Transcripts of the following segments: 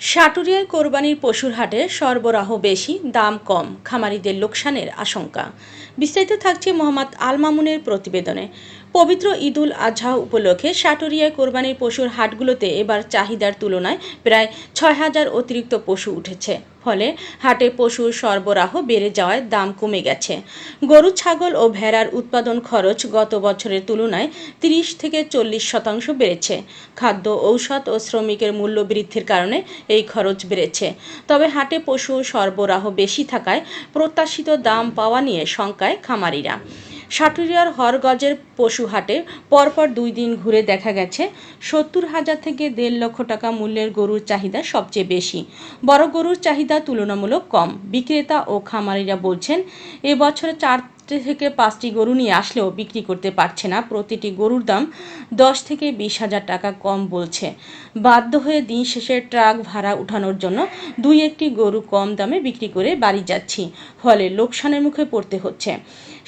সাটুরিয়ায় কোরবানির পশুর হাটে সরবরাহ বেশি, দাম কম, খামারিদের লোকসানের আশঙ্কা। বিস্তারিত থাকছে মোহাম্মদ আল মামুনের প্রতিবেদনে। পবিত্র ঈদুল আজহা উপলক্ষে সাটুরিয়ায় কোরবানির পশুর হাটগুলোতে এবার চাহিদার তুলনায় প্রায় ছয় হাজার অতিরিক্ত পশু উঠেছে। ফলে হাটে পশুর সরবরাহ বেড়ে যাওয়ায় দাম কমে গেছে। গরু, ছাগল ও ভেড়ার উৎপাদন খরচ গত বছরের তুলনায় তিরিশ থেকে চল্লিশ শতাংশ বেড়েছে। খাদ্য, ঔষধ ও শ্রমিকের মূল্য বৃদ্ধির কারণে এই খরচ বেড়েছে। তবে হাটে পশু সরবরাহ বেশি থাকায় প্রত্যাশিত দাম পাওয়া নিয়ে শঙ্কায় খামারিরা। সাটুরিয়ার হরগজের পশু হাটে পরপর দুই দিন ঘুরে দেখা গেছে, সত্তর হাজার থেকে দেড় লক্ষ টাকা মূল্যের গরুর চাহিদা সবচেয়ে বেশি। বড় গরুর চাহিদা তুলনামূলক কম। বিক্রেতা ও খামারিরা বলছেন এবছরে চার থেকে পাঁচটি গরু নিয়ে আসলেও বিক্রি করতে পারছে না। প্রতিটি গরুর দাম দশ থেকে বিশ হাজার টাকা কম বলছে। বাধ্য হয়ে দিন শেষে ট্রাক ভাড়া উঠানোর জন্য দুই একটি গরু কম দামে বিক্রি করে বাড়ি যাচ্ছি। ফলে লোকসানের মুখে পড়তে হচ্ছে।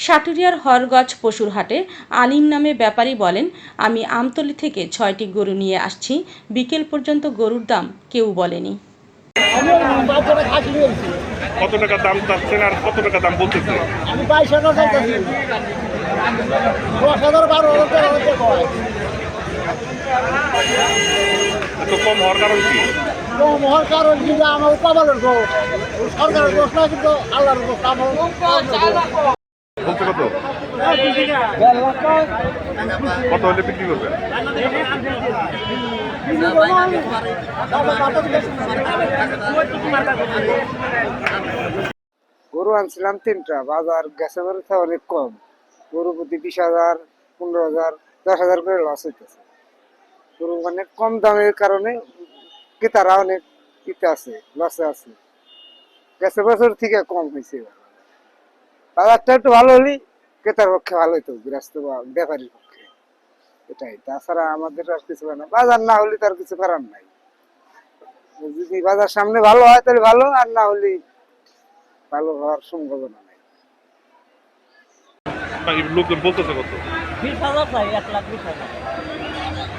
সাটুরিয়ার হরগজ পশুর হাটে আলিম নামে ব্যাপারী বলেন, আমি আমতলি থেকে ছয়টি গরু নিয়ে আসছি। বিকেল পর্যন্ত গরুর দাম কেউ বলেনি। কত টাকা দাম চাচ্ছেন আর কত টাকা দাম বলতেছে? আমি বাইশ হাজার চাইতেছি। দশ হাজার বারো হাজার টাকা হচ্ছে কয় এত কম হওয়ার কারণ কি? তো মহার কারণ কিন্তু আমার কপালের দোষ। সরকারের দোষ না কিন্তু আল্লাহর দোষ। আমার বলতে কত? কত হলে বিক্রি করবেন? গরু আনছিলাম তিনটা, বাজার গেছে বেরোতে অনেক কম। গরু প্রতি বিশ হাজার, পনেরো হাজার, দশ হাজার করে লস হইতেছে। গরু মানে কম দামের কারণে ক্রেতারা অনেক ইতে আছে লসে আছে। গেছে বছর থেকে কম হয়েছে বাজারটা একটু ভালো হলেই ক্রেতার পক্ষে ভালো হইতো গৃহস্থ বা ব্যাপারীর পক্ষে। এটাই। তাছাড়া আমাদের আর কিছু না। বাজার না হলে তার কিছু করার নাই। যদি বাজার সামনে ভালো হয় তাহলে ভালো আর না হলে ভালো হওয়ার সম্ভাবনা নেই। লোকজন বলতেছে কত? বিশ হাজার চাই এক লাখ বিশ হাজার।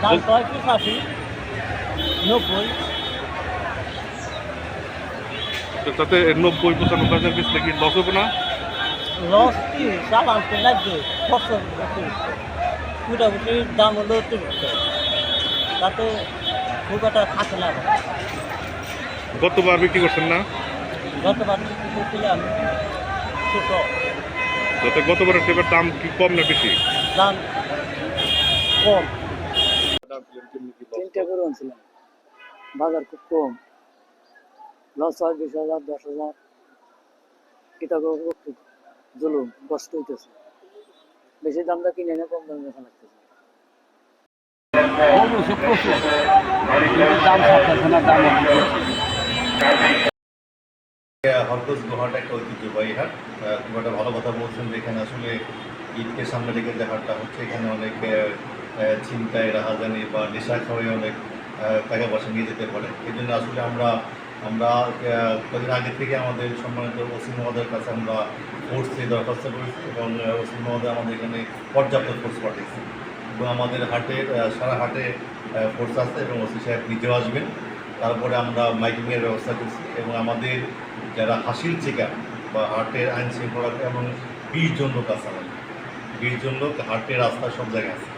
দাম ছয় নব্বই। তাতে নব্বই পঁচানব্বই হাজার পিস নাকি লস হবে না? লস কি চালানতে লাগবে খরচ মোটামুটি দাম হলো অতিরিক্ত তাতে খুব একটা থাকে না গতবার বিক্রি করছেন না? গতবার বিক্রি করছিলাম ছোটো যাতে গতবারের সেবার দাম কি কম না বেশি? দাম কম। তিনটা গরু আনছিলাম। বাজার খুব কম। লস হয় বিশ হাজার দশ হাজার। এটা জুলুম, কষ্ট হইতেছে। বেশি দামটা কিনে এনে কম দামে লাগতেছে। গুহাটা একটা ঐতিহ্যবাহী হাট। খুব একটা ভালো কথা বলছেন যে এখানে আসলে ঈদকে সামনে রেখে যে হাটটা হচ্ছে, এখানে অনেক ছিনতাই রাহাজানি বা নেশা খাওয়াই অনেক টাকা পয়সা নিয়ে যেতে পারে। এই জন্য আসলে আমরা আমরা কদিন আগে থেকে আমাদের সম্মানিত ওসিম মহোদয়ের কাছে আমরা ফোর্সে দরখাস্ত করেছি এবং ওসিম মহোদয় আমাদের এখানে পর্যাপ্ত ফোর্স পাঠিয়েছে। এবং আমাদের হাটের সারা হাটে ফোর্স আছে এবং ওসি সাহেব নিজেও আসবেন। তারপরে আমরা মাইকিংয়ের ব্যবস্থা করছি এবং আমাদের যারা হাসিল চেকার বা হাটের আইন শৃঙ্খলা এবং বিশ জন লোক আছে আমাদের। বিশ জন লোক হাটের রাস্তায় সব জায়গায় আছে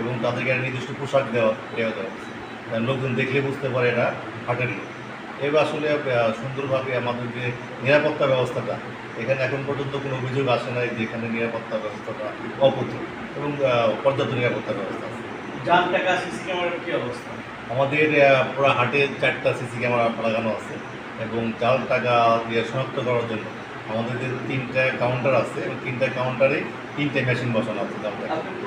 এবং তাদেরকে একটা নির্দিষ্ট পোশাক দেওয়া দেওয়া দেওয়া লোকজন দেখলে বুঝতে পারে এটা হাটের লোক। এবার আসলে সুন্দরভাবে আমাদের যে নিরাপত্তা ব্যবস্থাটা এখানে এখন পর্যন্ত কোনো অভিযোগ আসে নাই যে এখানে নিরাপত্তা ব্যবস্থাটা অপূর্ণ এবং পর্যাপ্ত নিরাপত্তা ব্যবস্থা আছে। টাকা সিসি ক্যামেরার কি অবস্থা? আমাদের পুরো হাটে চারটা সিসি ক্যামেরা লাগানো আছে এবং জাল টাকা দিয়ে শনাক্ত করার জন্য আমাদের যে তিনটা কাউন্টার আছে এবং তিনটা কাউন্টারে তিনটে মেশিন বসানো আছে জাল টাকা।